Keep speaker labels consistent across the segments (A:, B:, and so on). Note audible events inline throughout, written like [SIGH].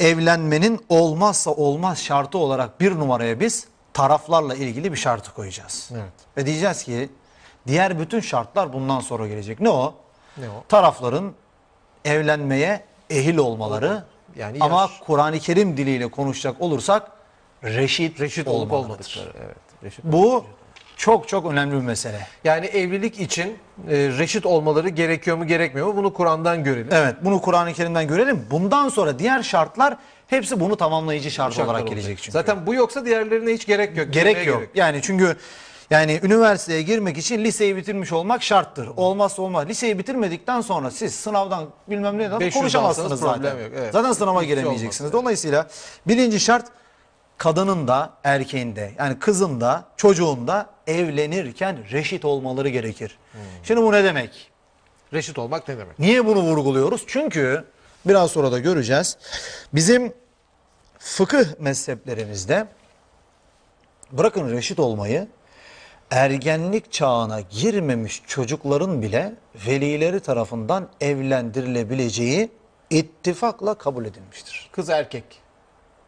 A: evlenmenin olmazsa olmaz şartı olarak bir numaraya biz taraflarla ilgili bir şartı koyacağız.
B: Evet.
A: Ve diyeceğiz ki diğer bütün şartlar bundan sonra gelecek. Ne o?
B: Ne o?
A: Tarafların evlenmeye ehil olmaları.
B: Yani
A: ama. Kur'an-ı Kerim diliyle konuşacak olursak reşit,
B: Reşit olup
A: olmalıdır.
B: olmadıkları. Evet. Reşit
A: Bu çok çok önemli bir mesele.
B: Yani evlilik için e, reşit olmaları gerekiyor mu gerekmiyor mu bunu Kur'an'dan görelim.
A: Evet bunu Kur'an-ı Kerim'den görelim. Bundan sonra diğer şartlar hepsi bunu tamamlayıcı şart
B: Şartlar
A: olarak
B: olacak.
A: gelecek çünkü.
B: Zaten bu yoksa diğerlerine hiç gerek yok.
A: gerek
B: Girmeye
A: yok. Yani çünkü yani üniversiteye girmek için liseyi bitirmiş olmak şarttır. Olmazsa olmaz. Liseyi bitirmedikten sonra siz sınavdan bilmem ne
B: 500
A: konuşamazsınız
B: alsanız
A: zaten.
B: problem yok, evet.
A: Zaten sınava
B: Hiçbir şey
A: giremeyeceksiniz.
B: olmaz,
A: Dolayısıyla birinci şart kadının da erkeğin de yani kızın da çocuğun da evlenirken reşit olmaları gerekir.
B: Hmm.
A: Şimdi bu ne demek?
B: Reşit olmak ne demek?
A: Niye bunu vurguluyoruz? Çünkü biraz sonra da göreceğiz. Bizim fıkıh mezheplerimizde bırakın reşit olmayı ergenlik çağına girmemiş çocukların bile velileri tarafından evlendirilebileceği ittifakla kabul edilmiştir.
B: Kız erkek.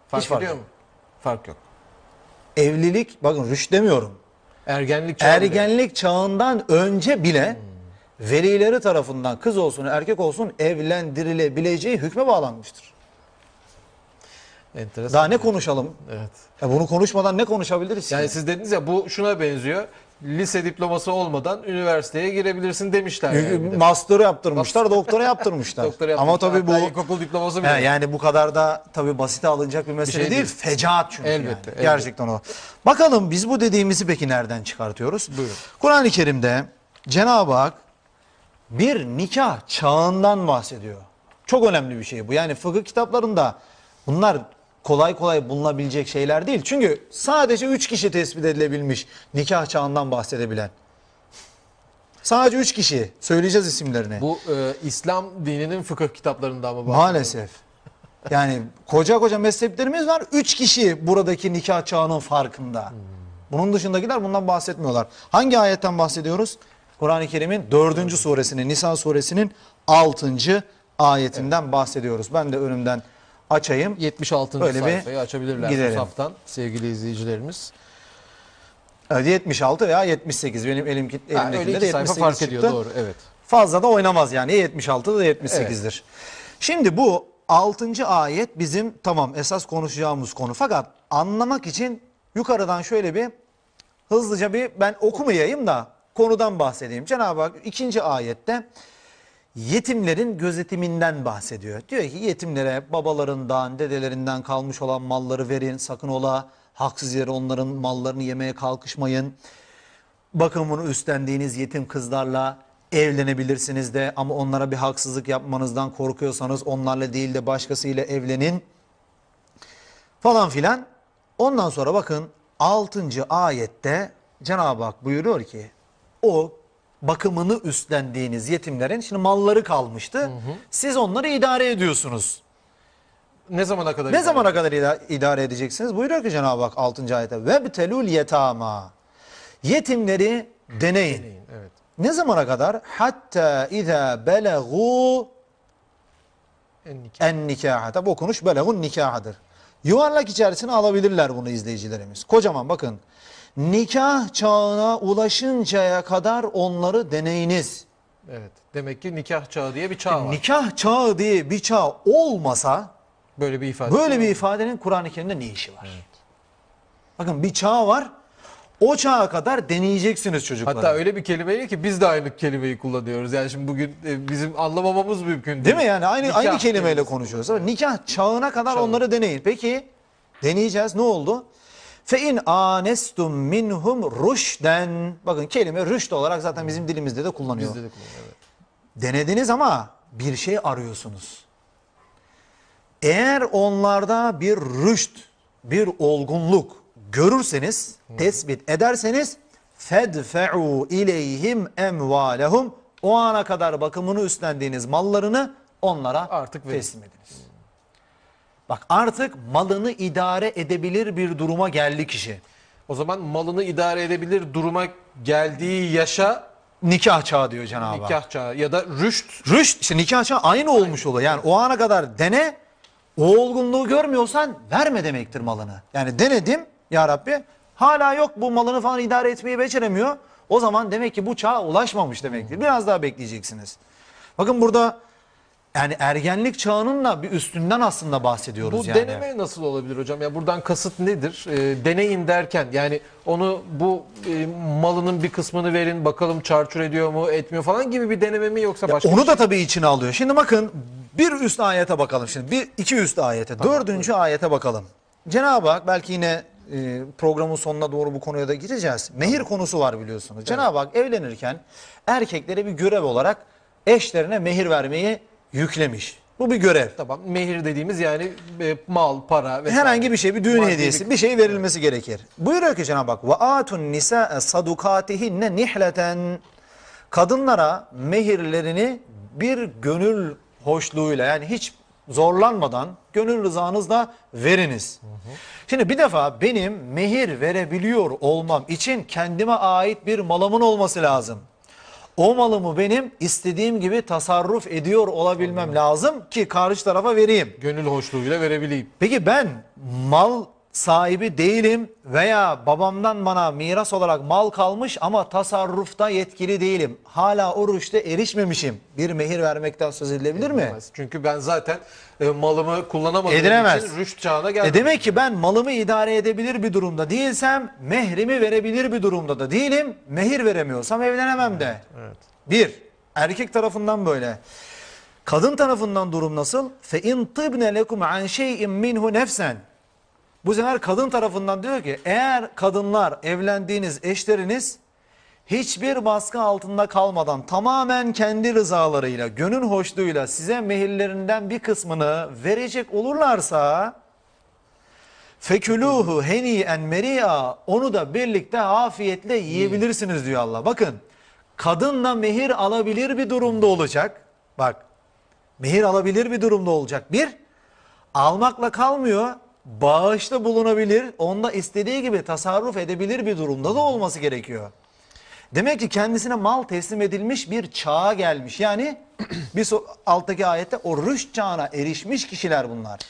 B: Fark
A: Hiç fark
B: ediyor
A: yok.
B: mu? Fark yok.
A: Evlilik bakın rüşt demiyorum.
B: Ergenlik çağı bile.
A: Ergenlik çağından önce bile velileri tarafından kız olsun erkek olsun evlendirilebileceği hükme bağlanmıştır.
B: Enteresan.
A: Daha ne konuşalım?
B: Evet.
A: Ya bunu konuşmadan ne konuşabiliriz?
B: Yani
A: ki?
B: siz dediniz ya bu şuna benziyor. Lise diploması olmadan üniversiteye girebilirsin demişler. Yani bir de.
A: Master yaptırmışlar, doktora yaptırmışlar. [LAUGHS]
B: Doktora
A: Ama tabii bu
B: ilkokul diploması bile.
A: He, yani bu kadar da tabii basite alınacak bir mesele
B: şey
A: değil.
B: değil.
A: Fecaat çünkü
B: Elbette,
A: yani.
B: elbette.
A: Gerçekten o. Bakalım biz bu dediğimizi peki nereden çıkartıyoruz?
B: Buyurun.
A: Kur'an-ı Kerim'de Cenab-ı Hak bir nikah çağından bahsediyor. Çok önemli bir şey bu. Yani fıkıh kitaplarında bunlar kolay kolay bulunabilecek şeyler değil. Çünkü sadece üç kişi tespit edilebilmiş nikah çağından bahsedebilen. Sadece üç kişi. Söyleyeceğiz isimlerini.
B: Bu e, İslam dininin fıkıh kitaplarında ama
A: Maalesef. Yani koca koca mezheplerimiz var. Üç kişi buradaki nikah çağının farkında. Bunun dışındakiler bundan bahsetmiyorlar. Hangi ayetten bahsediyoruz? Kur'an-ı Kerim'in dördüncü suresinin, Nisa suresinin altıncı ayetinden bahsediyoruz. Ben de önümden açayım.
B: 76.
A: Öyle bir
B: sayfayı açabilirler
A: gidelim.
B: Musaf'tan sevgili izleyicilerimiz.
A: Evet, 76 veya 78 benim elim, elimdekinde
B: öyle
A: de
B: iki sayfa
A: 78
B: fark
A: çıktı.
B: ediyor doğru evet.
A: Fazla da oynamaz yani. Ya 76'da da 78'dir. Şimdi bu 6. ayet bizim tamam esas konuşacağımız konu. Fakat anlamak için yukarıdan şöyle bir hızlıca bir ben okumayayım da konudan bahsedeyim. Cenab-ı Hak 2. ayette yetimlerin gözetiminden bahsediyor. Diyor ki yetimlere babalarından, dedelerinden kalmış olan malları verin. Sakın ola haksız yere onların mallarını yemeye kalkışmayın bakımını üstlendiğiniz yetim kızlarla evlenebilirsiniz de ama onlara bir haksızlık yapmanızdan korkuyorsanız onlarla değil de başkasıyla evlenin falan filan. Ondan sonra bakın 6. ayette Cenab-ı Hak buyuruyor ki o bakımını üstlendiğiniz yetimlerin şimdi malları kalmıştı. Siz onları idare ediyorsunuz.
B: Ne zamana kadar?
A: Ne
B: idare
A: zamana kadar ida- idare edeceksiniz? Buyuruyor ki Cenab-ı Hak 6. ayette ve btelul yetama. Yetimleri deneyin.
B: edin? Evet.
A: Ne zamana kadar? Hatta iza belegu
B: En nikah.
A: en nikaha. Tabi okunuş belegun nikahadır. Yuvarlak içerisine alabilirler bunu izleyicilerimiz. Kocaman bakın. Nikah çağına ulaşıncaya kadar onları deneyiniz.
B: Evet. Demek ki nikah çağı diye bir çağ var.
A: Nikah çağı diye bir çağ olmasa
B: Böyle bir ifade.
A: Böyle bir ifadenin Kur'an-ı Kerim'de ne işi var? Bakın bir çağ var. O çağa kadar deneyeceksiniz çocukları.
B: Hatta öyle bir kelimeyi ki biz de aynı kelimeyi kullanıyoruz. Yani şimdi bugün e, bizim anlamamamız mümkün değil.
A: Değil mi yani? Aynı
B: Nikah
A: aynı kelimeyle konuşuyoruz. Ama nikah çağına kadar
B: Çağı.
A: onları deneyin. Peki deneyeceğiz. Ne oldu? Fe in anestum minhum rüşden. Bakın kelime rüşt olarak zaten bizim dilimizde de kullanıyor.
B: Bizde de kullanıyoruz. Evet.
A: Denediniz ama bir şey arıyorsunuz. Eğer onlarda bir rüşt, bir olgunluk görürseniz, tespit ederseniz fedfe'u ileyhim emvalehum o ana kadar bakımını üstlendiğiniz mallarını onlara
B: Artık
A: teslim ediniz. Bak artık malını idare edebilir bir duruma geldi kişi.
B: O zaman malını idare edebilir duruma geldiği yaşa
A: Nikah çağı diyor Cenab-ı Hak.
B: nikah çağı ya da rüşt
A: Rüşt işte nikah çağı aynı olmuş oluyor. Yani o ana kadar dene O olgunluğu görmüyorsan verme demektir malını. Yani denedim ya Rabbi hala yok bu malını falan idare etmeyi beceremiyor. O zaman demek ki bu çağa ulaşmamış demektir. Biraz daha bekleyeceksiniz. Bakın burada yani ergenlik çağının da bir üstünden aslında bahsediyoruz
B: Bu
A: yani.
B: deneme nasıl olabilir hocam? Ya buradan kasıt nedir? Ee, deneyin derken yani onu bu e, malının bir kısmını verin bakalım çarçur ediyor mu etmiyor falan gibi bir deneme mi yoksa başka
A: Onu
B: bir
A: da
B: şey?
A: tabii içine alıyor. Şimdi bakın bir üst ayete bakalım şimdi. Bir iki üst ayete. dördüncü ayete bakalım. Cenab-ı Hak belki yine e, programın sonuna doğru bu konuya da gireceğiz. Mehir konusu var biliyorsunuz. Cenab-ı Hak evlenirken erkeklere bir görev olarak eşlerine mehir vermeyi yüklemiş. Bu bir görev.
B: Tamam mehir dediğimiz yani e, mal, para vesaire.
A: Herhangi bir şey, bir düğün
B: Maddi
A: hediyesi, bir şey verilmesi gerekir. Buyuruyor ki Cenab-ı Hak: "Ve atun nisa sadukatihinne nihleten." Kadınlara mehirlerini bir gönül hoşluğuyla yani hiç zorlanmadan gönül rızanızla veriniz. Şimdi bir defa benim mehir verebiliyor olmam için kendime ait bir malımın olması lazım. O malımı benim istediğim gibi tasarruf ediyor olabilmem lazım ki karşı tarafa vereyim.
B: Gönül hoşluğuyla verebileyim.
A: Peki ben mal sahibi değilim veya babamdan bana miras olarak mal kalmış ama tasarrufta yetkili değilim. Hala o rüşte erişmemişim. Bir mehir vermekten söz edilebilir mi?
B: Edemez. Çünkü ben zaten e, malımı kullanamadığım
A: Edilemez.
B: için rüşt çağına geldim.
A: E demek ki ben malımı idare edebilir bir durumda değilsem mehrimi verebilir bir durumda da değilim. Mehir veremiyorsam evlenemem de. Bir, erkek tarafından böyle. Kadın tarafından durum nasıl? Fe in tibne lekum an şey'in minhu nefsen. Bu sefer kadın tarafından diyor ki eğer kadınlar evlendiğiniz eşleriniz hiçbir baskı altında kalmadan tamamen kendi rızalarıyla, gönül hoşluğuyla size mehirlerinden bir kısmını verecek olurlarsa fekuluhu heniyen meri'a onu da birlikte afiyetle yiyebilirsiniz diyor Allah. Bakın kadınla mehir alabilir bir durumda olacak. Bak mehir alabilir bir durumda olacak. Bir, almakla kalmıyor. Bağışta bulunabilir. Onda istediği gibi tasarruf edebilir bir durumda da olması gerekiyor. Demek ki kendisine mal teslim edilmiş bir çağa gelmiş. Yani [CLEARS THROAT] bir alttaki ayette o rüşt çağına erişmiş kişiler bunlar.